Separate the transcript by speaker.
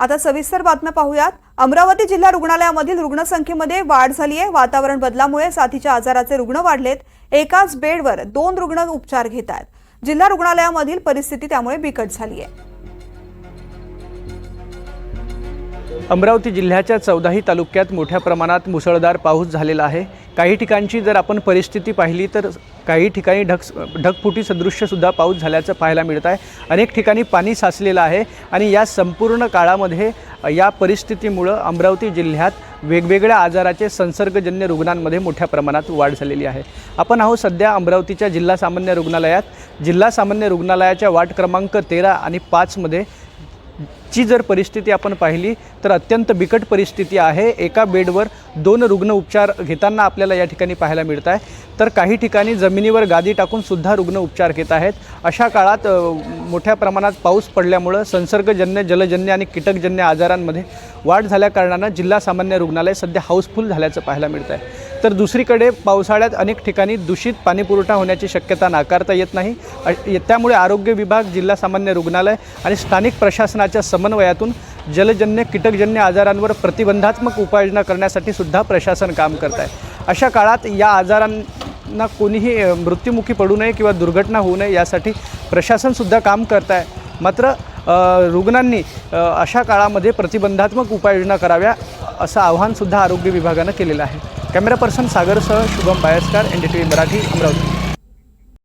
Speaker 1: आता सविस्तर बातम्या पाहूयात. अमरावती जिल्हा रुग्णालयामधील रुग्णसंख्येमध्ये वाढ झाली आहे. वातावरण बदलामुळे साथीच्या आजाराचे रुग्ण वाढलेत. एकाच बेडवर दोन रुग्ण उपचार घेत आहेत. जिल्हा रुग्णालयामधील परिस्थिती त्यामुळे बिकट झाली आहे.
Speaker 2: अमरावती जिल्ह्याच्या चौदाही तालुक्यात मोठ्या प्रमाणात मुसळधार पाऊस झालेला आहे. काही ठिकाणची जर आपण परिस्थिती पाहिली तर काही ठिकाणी ढग ढगफुटी सदृश्यसुद्धा पाऊस झाल्याचं पाहायला मिळत आहे अनेक ठिकाणी पाणी साचलेलं आहे आणि या संपूर्ण काळामध्ये या परिस्थितीमुळं अमरावती जिल्ह्यात वेगवेगळ्या आजाराचे संसर्गजन्य रुग्णांमध्ये मोठ्या प्रमाणात वाढ झालेली आहे. आपण आहोत सध्या अमरावतीच्या जिल्हा सामान्य रुग्णालयात. जिल्हा सामान्य रुग्णालयाच्या वार्ड क्रमांक तेरा आणि पाचमध्ये ची जर परिस्थिती आपण पाहिली तर अत्यंत बिकट परिस्थिती आहे. एका बेडवर दोन रुग्ण उपचार घेताना आपल्याला या ठिकाणी पाहायला मिळत आहे तर काही ठिकाणी जमिनीवर गादी टाकून सुद्धा रुग्ण उपचार घेत आहेत. अशा काळात मोठ्या प्रमाणात पाऊस पडल्यामुळं संसर्गजन्य जलजन्य आणि कीटकजन्य आजारांमध्ये वाढ झाल्याकारणानं जिल्हा सामान्य रुग्णालय सध्या हाऊसफुल झाल्याचं पाहायला मिळत आहे तर दुसरीकडे पावसाळ्यात अनेक ठिकाणी दूषित पाणीपुरवठा होण्याची शक्यता नाकारता येत नाही. अ- त्यामुळे आरोग्य विभाग जिल्हा सामान्य रुग्णालय आणि स्थानिक प्रशासनाच्या समन्वयातून जलजन्य कीटकजन्य आजारांवर प्रतिबंधात्मक उपाययोजना करण्यासाठी सुद्धा प्रशासन काम करत आहे. अशा काळात या आजारांना कोणीही मृत्युमुखी पडू नये किंवा दुर्घटना होऊ नये यासाठी प्रशासनसुद्धा काम करत आहे. मात्र रुग्णांनी अशा काळामध्ये प्रतिबंधात्मक उपाययोजना कराव्या असं आव्हानसुद्धा आरोग्य विभागानं केलेलं आहे. Camera person सागरसह Shubham Bayaskar N D T V Marathi Amravati.